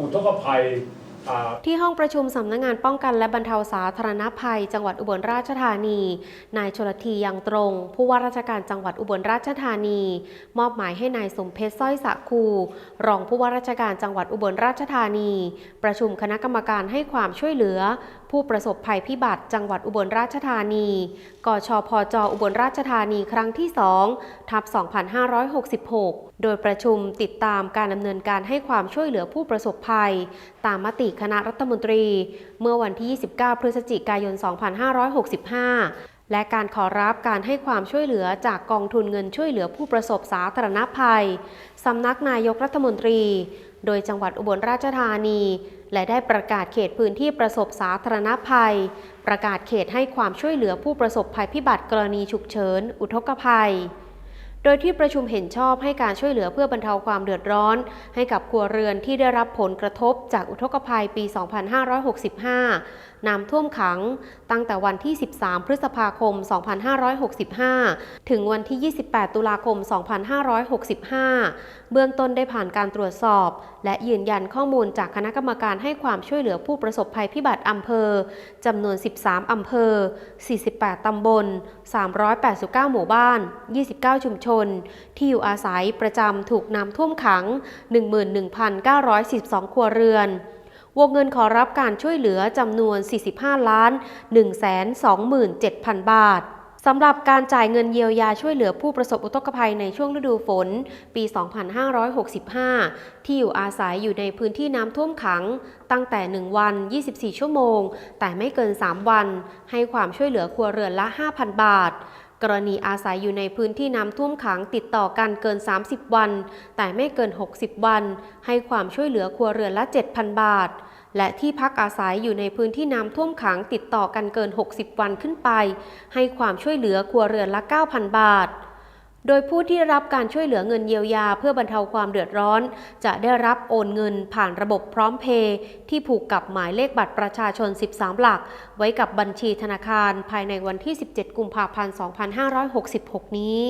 อุทกภัยที่ห้องประชุมสำนักงงานป้องกันและบรรเทาสาธารณภัย จังหวัดอุบลราชธานี นายชลทียังตรง ผู้ว่าราชการจังหวัดอุบลราชธานี มอบหมายให้นายสมเพชรสร้อยสะคู รองผู้ว่าราชการจังหวัดอุบลราชธานี ประชุมคณะกรรมการให้ความช่วยเหลือผู้ประสบภัยพิบัติจังหวัดอุบลราชธานี กชพจอุบลราชธานีครั้งที่2ทับ2566 โดยประชุมติดตามการดำเนินการให้ความช่วยเหลือผู้ประสบภัย ตามมติคณะรัฐมนตรี เมื่อวันที่ 29 พฤศจิกายน 2565 และการขอรับการให้ความช่วยเหลือจากกองทุนเงินช่วยเหลือผู้ประสบสาธารณภัย สำนักนายกรัฐมนตรี โดยจังหวัดอุบลราชธานี และได้ประกาศเขตพื้นที่ประสบสาธารณภัย ประกาศเขตให้ความช่วยเหลือผู้ประสบภัยพิบัติกรณีฉุกเฉิน อุทกภัย โดยที่ประชุมเห็นชอบให้การช่วยเหลือเพื่อบรรเทาความเดือดร้อน ให้กับครัวเรือนที่ได้รับผลกระทบจากอุทกภัยปี 2565 น้ำท่วมขัง ตั้งแต่วันที่ 13 พฤษภาคม 2565 ถึงวันที่ 28 ตุลาคม 2565 เบื้องต้นได้ผ่านการตรวจสอบ และยืนยันข้อมูลจากคณะกรรมการให้ความช่วยเหลือผู้ประสบภัยพิบัติอำเภอจำนวน 13 อำเภอ 48 ตำบล 389 หมู่บ้าน 29 ชุมชนที่อยู่อาศัยประจำถูกน้ำท่วมขัง 11,942 ครัวเรือน วงเงินขอรับการช่วยเหลือจำนวน 45 ล้าน 127,000 บาทสำหรับการจ่ายเงินเยียวยาช่วยเหลือผู้ประสบอุทกภัยในช่วงฤดูฝน ปี 2565 ที่อยู่อาศัยอยู่ในพื้นที่น้ำท่วมขัง ตั้งแต่ 1 วัน 24 ชั่วโมง แต่ไม่เกิน 3 วัน ให้ความช่วยเหลือครัวเรือนละ 5,000 บาท รณีอาศัยอยู่ในพื้นที่น้ำท่วมขังติดต่อกันเกิน 30 วัน แต่ไม่เกิน 60 วัน ให้ความช่วยเหลือครัวเรือนละ 7,000 บาท และที่พักอาศัยอยู่ในพื้นที่น้ำท่วมขังติดต่อกันเกิน 60 วันขึ้นไป ให้ความช่วยเหลือครัวเรือนละ 9,000 บาท โดยผู้ที่รับการช่วยเหลือเงินเยียวยาเพื่อบรรเทาความเดือดร้อน จะได้รับโอนเงินผ่านระบบพร้อมเพย์ที่ผูกกับหมายเลขบัตรประชาชน 13 หลัก ไว้กับบัญชีธนาคารภายในวันที่ 17 กุมภาพันธ์ 2566 นี้